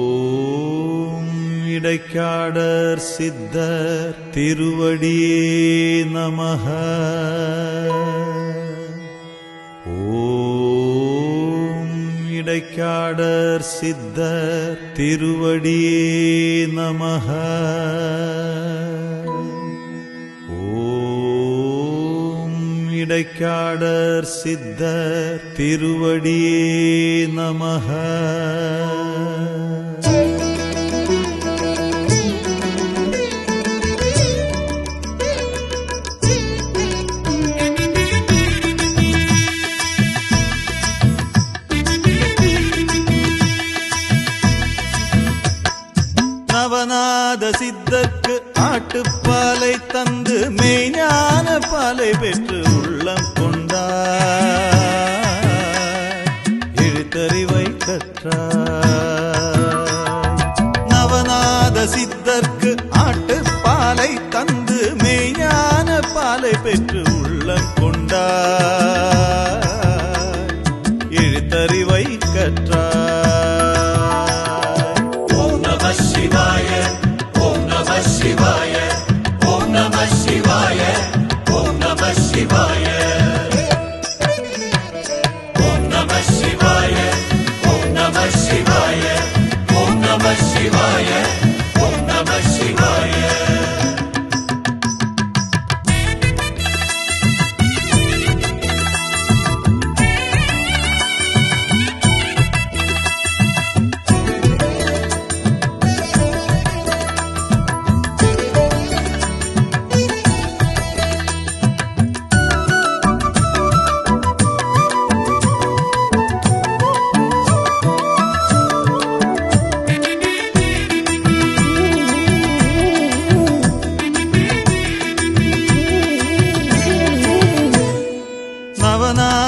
ஓம் இடைக்காடர் சித்தர் திருவடியே நமக ஓம் இடைக்காடர் சித்தர் திருவடியே நமக இடைக்காடர் சித்தர் திருவடியே நமக நவநாத சித்தர்க்கு ஆட்டுப்பாலை தந்து மெய்ஞான பாலை பெற்று உள்ளம் கொண்டார். எழுத்தறிவை கற்றார்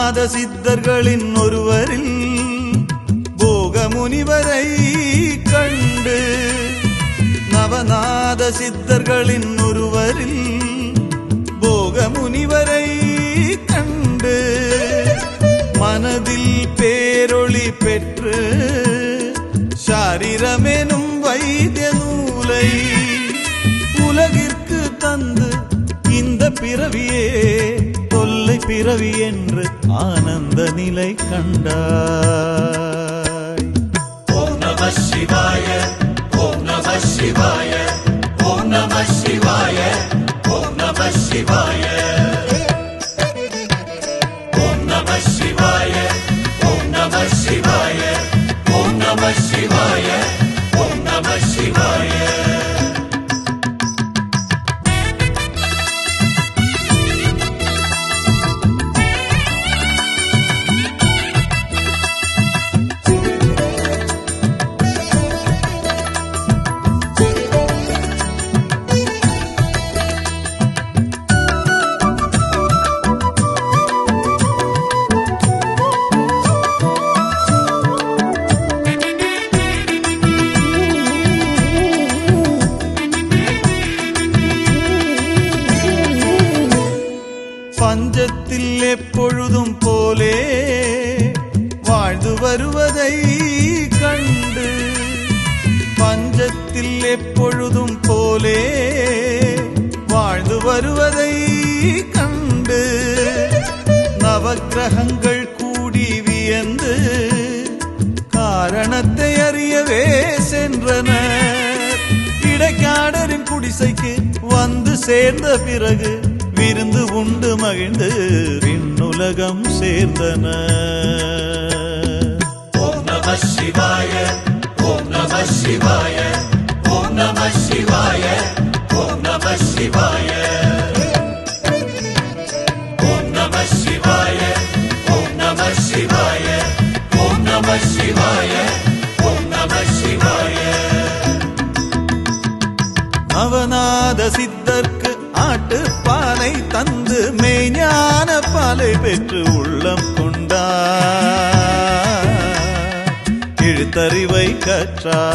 நாத சித்தர்களின் ஒருவரில் போக முனிவரை கண்டு நவநாத சித்தர்களின் ஒருவரில் போக முனிவரை கண்டு மனதில் பேரொளி பெற்று சாரிரமெனும் வைத்திய நூலை உலகிற்கு தந்து இந்த பிறவியே இல்லை பிறவி என்று ஆனந்த நிலை கண்டாய். ஓம் நம சிவாய ஓம் நம சிவாய ஓம் நம சிவாய ஓம் நம சிவாய. ஓம் நம சிவாய ஓம் நம சிவாய ஓம் நம சிவாய. எப்பொழுதும் போலே வாழ்ந்து வருவதை கண்டு பஞ்சத்தில் எப்பொழுதும் போலே வாழ்ந்து வருவதை கண்டு நவக்கிரகங்கள் கூடி வியந்து காரணத்தை அறியவே சென்றனர் இடைக்காடரின் குடிசைக்கு வந்து சேர்ந்த பிறகு விருந்து உண்டு மகிழ்ந்து விண்ணுலகம் சேர்ந்தன. ஓம் நம சிவாய ஓம் நம சிவாய ஓம் நம சிவாய ஓம் நம சிவாய. ஓம் நம சிவாய ஓம் நம சிவாய ஓம் நம சிவாய. இழுத்தறிவை கற்றாய்.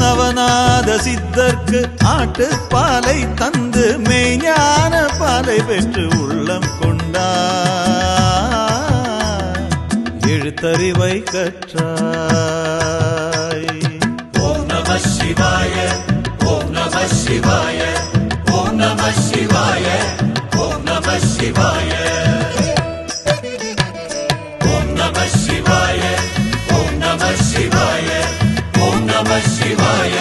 நவநாத சித்தர்க்கு ஆட்டு பாலை தந்து மெய்ஞான பாலை பெற்று உள்ளம் கொண்டார் எழுத்தறிவை கற்றாய். ஓம் நம சிவாய ஓம் நம சிவாய ஓம் நம சிவாய ஓம் நம சிவாய. சிவாய